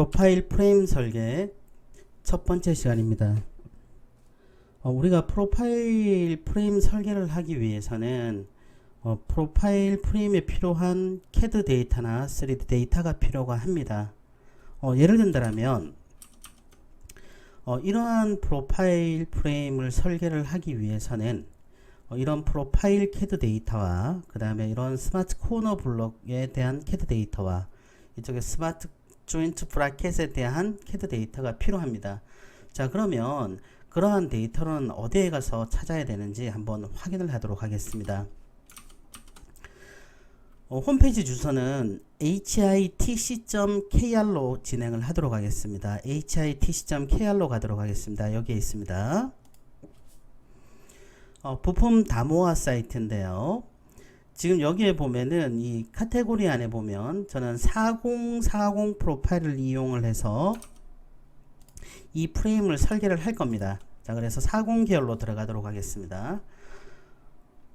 프로파일 프레임 설계 첫 번째 시간입니다. 어, 우리가 프로파일 프레임 설계를 하기 위해서는 어, 프로파일 프레임에 필요한 CAD 데이터나 3D 데이터가 필요가 합니다. 어, 예를 든다면 어, 이러한 프로파일 프레임을 설계를 하기 위해서는 어, 이런 프로파일 CAD 데이터와 그 다음에 이런 스마트 코너 블록에 대한 CAD 데이터와 이쪽에 스마트 조인트 브라켓에 대한 CAD 데이터가 필요합니다. 자 그러면 그러한 데이터는 어디에 가서 찾아야 되는지 한번 확인을 하도록 하겠습니다. 어, 홈페이지 주소는 hitc.kr로 진행을 하도록 하겠습니다. hitc.kr로 가도록 하겠습니다. 여기에 있습니다. 어, 부품 다모아 사이트인데요. 지금 여기에 보면은 이 카테고리 안에 보면 저는 4040 프로파일을 이용을 해서 이 프레임을 설계를 할 겁니다. 자, 그래서 40 계열로 들어가도록 하겠습니다.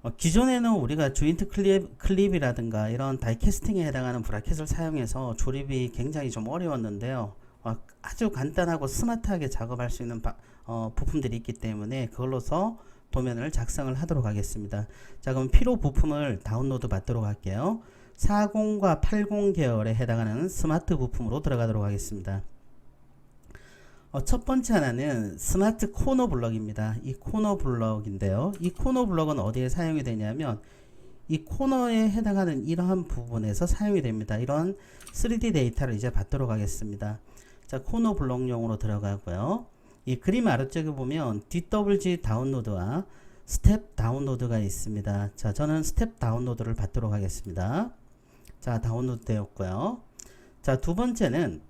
어, 기존에는 우리가 조인트 클립, 클립이라든가 이런 다이캐스팅에 해당하는 브라켓을 사용해서 조립이 굉장히 좀 어려웠는데요. 어, 아주 간단하고 스마트하게 작업할 수 있는 바, 어, 부품들이 있기 때문에 그걸로서 도면을 작성을 하도록 하겠습니다. 자, 그럼 필요 부품을 다운로드 받도록 할게요. 40과 80 계열에 해당하는 스마트 부품으로 들어가도록 하겠습니다. 어, 첫 번째 하나는 스마트 코너 블럭입니다. 이 코너 블럭인데요. 이 코너 블럭은 어디에 사용이 되냐면 이 코너에 해당하는 이러한 부분에서 사용이 됩니다. 이런 3D 데이터를 이제 받도록 하겠습니다. 자, 코너 블럭용으로 들어가고요. 이 그림 아래쪽에 보면 DWG 다운로드와 스텝 다운로드가 있습니다. 자, 저는 스텝 다운로드를 받도록 하겠습니다. 자, 다운로드 되었고요. 자, 두 번째는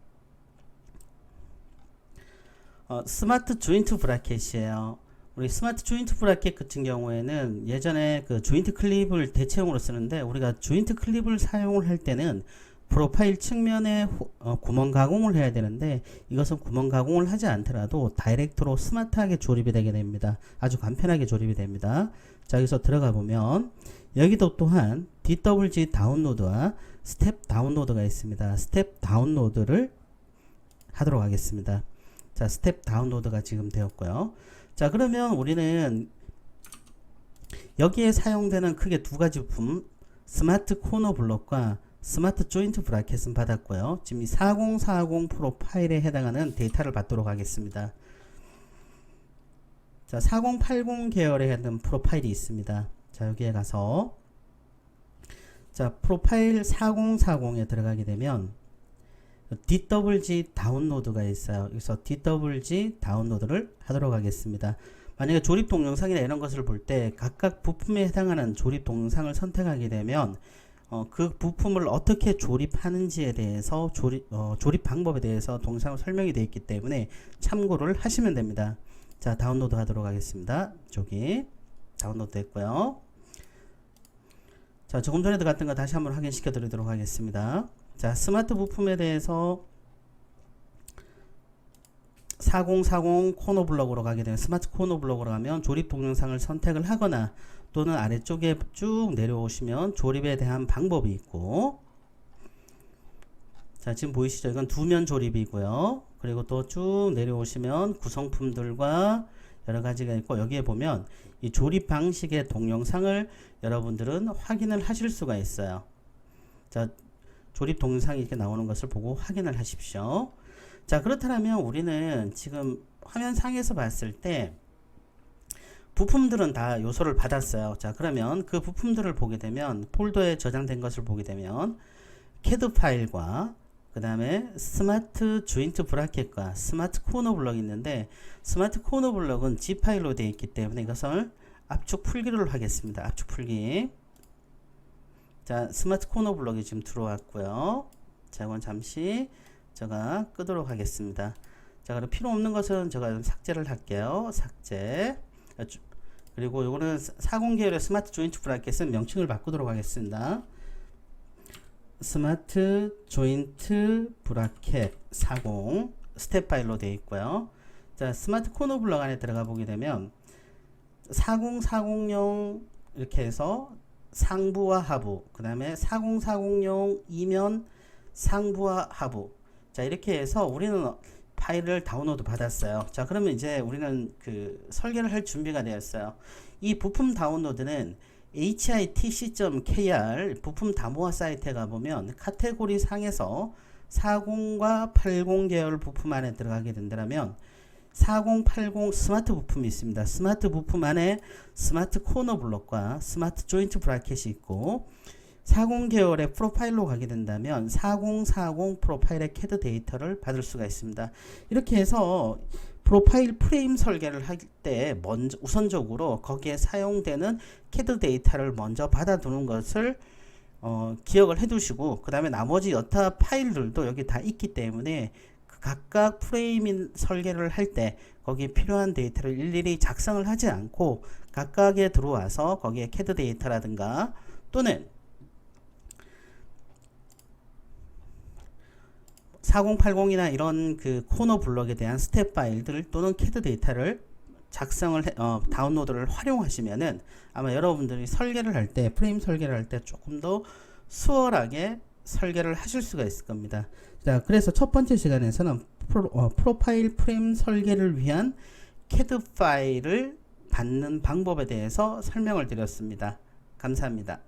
어, 스마트 조인트 브라켓이에요. 우리 스마트 조인트 브라켓 같은 경우에는 예전에 그 조인트 클립을 대체용으로 쓰는데 우리가 조인트 클립을 사용을 할 때는 프로파일 측면에 호, 어, 구멍 가공을 해야 되는데 이것은 구멍 가공을 하지 않더라도 다이렉트로 스마트하게 조립이 되게 됩니다. 아주 간편하게 조립이 됩니다. 자 여기서 들어가 보면 여기도 또한 DWG 다운로드와 스텝 다운로드가 있습니다. 스텝 다운로드를 하도록 하겠습니다. 자, 스텝 다운로드가 지금 되었고요. 자, 그러면 우리는 여기에 사용되는 크게 두 가지 부품, 스마트 코너 블록과 스마트 조인트 브라켓은 받았고요. 지금 이 4040 프로파일에 해당하는 데이터를 받도록 하겠습니다. 자, 4080 계열에 해당 프로파일이 있습니다. 자, 여기에 가서 자, 프로파일 4040에 들어가게 되면 DWG 다운로드가 있어요. 그래서 DWG 다운로드를 하도록 하겠습니다. 만약에 조립 동영상이나 이런 것을 볼 때 각각 부품에 해당하는 조립 동영상을 선택하게 되면 어, 그 부품을 어떻게 조립하는지에 대해서 조립, 어, 조립 방법에 대해서 동영상으로 설명이 되어 있기 때문에 참고를 하시면 됩니다. 자 다운로드 하도록 하겠습니다. 저기 다운로드 됐고요. 자 조금 전에 들어갔던 거 다시 한번 확인시켜 드리도록 하겠습니다. 자, 스마트 부품에 대해서 4040 코너 블럭으로 가게 되면 스마트 코너 블럭으로 가면 조립 동영상을 선택을 하거나 또는 아래쪽에 쭉 내려오시면 조립에 대한 방법이 있고. 자 지금 보이시죠? 이건 두면 조립이고요. 그리고 또 쭉 내려오시면 구성품들과 여러 가지가 있고 여기에 보면 이 조립 방식의 동영상을 여러분들은 확인을 하실 수가 있어요. 자 조립 동영상이 이렇게 나오는 것을 보고 확인을 하십시오. 자, 그렇다면 우리는 지금 화면 상에서 봤을 때 부품들은 다 요소를 받았어요. 자, 그러면 그 부품들을 보게 되면 폴더에 저장된 것을 보게 되면 CAD 파일과 그 다음에 스마트 조인트 브라켓과 스마트 코너 블럭이 있는데 스마트 코너 블럭은 G 파일로 되어 있기 때문에 이것을 압축 풀기를 하겠습니다. 압축 풀기. 자, 스마트 코너 블럭이 지금 들어왔고요. 자, 이건 잠시 제가 끄도록 하겠습니다. 자, 그럼 필요 없는 것은 제가 좀 삭제를 할게요. 삭제. 그리고 이거는 40 계열의 스마트 조인트 브라켓은 명칭을 바꾸도록 하겠습니다. 스마트 조인트 브라켓 40 스텝 파일로 되어 있고요. 자, 스마트 코너 블럭 안에 들어가 보게 되면 4040용 이렇게 해서 상부와 하부, 그 다음에 4040용 이면 상부와 하부. 자 이렇게 해서 우리는 파일을 다운로드 받았어요. 자 그러면 이제 우리는 그 설계를 할 준비가 되었어요. 이 부품 다운로드는 hitc.kr 부품 다모아 사이트에 가보면 카테고리 상에서 40과 80 계열 부품 안에 들어가게 된다면 4080 스마트 부품이 있습니다. 스마트 부품 안에 스마트 코너 블록과 스마트 조인트 브라켓이 있고 40 계열의 프로파일로 가게 된다면 4040 프로파일의 캐드 데이터를 받을 수가 있습니다. 이렇게 해서 프로파일 프레임 설계를 할 때 먼저 우선적으로 거기에 사용되는 캐드 데이터를 먼저 받아두는 것을 어, 기억을 해두시고 그 다음에 나머지 여타 파일들도 여기 다 있기 때문에 그 각각 프레임 설계를 할 때 거기에 필요한 데이터를 일일이 작성을 하지 않고 각각에 들어와서 거기에 캐드 데이터라든가 또는 4080이나 이런 그 코너 블럭에 대한 스텝 파일들 또는 캐드 데이터를 작성을 해, 어, 다운로드를 활용하시면은 아마 여러분들이 설계를 할 때 프레임 설계를 할 때 조금 더 수월하게 설계를 하실 수가 있을 겁니다. 자, 그래서 첫 번째 시간에서는 프로, 어, 프로파일 프레임 설계를 위한 캐드 파일을 받는 방법에 대해서 설명을 드렸습니다. 감사합니다.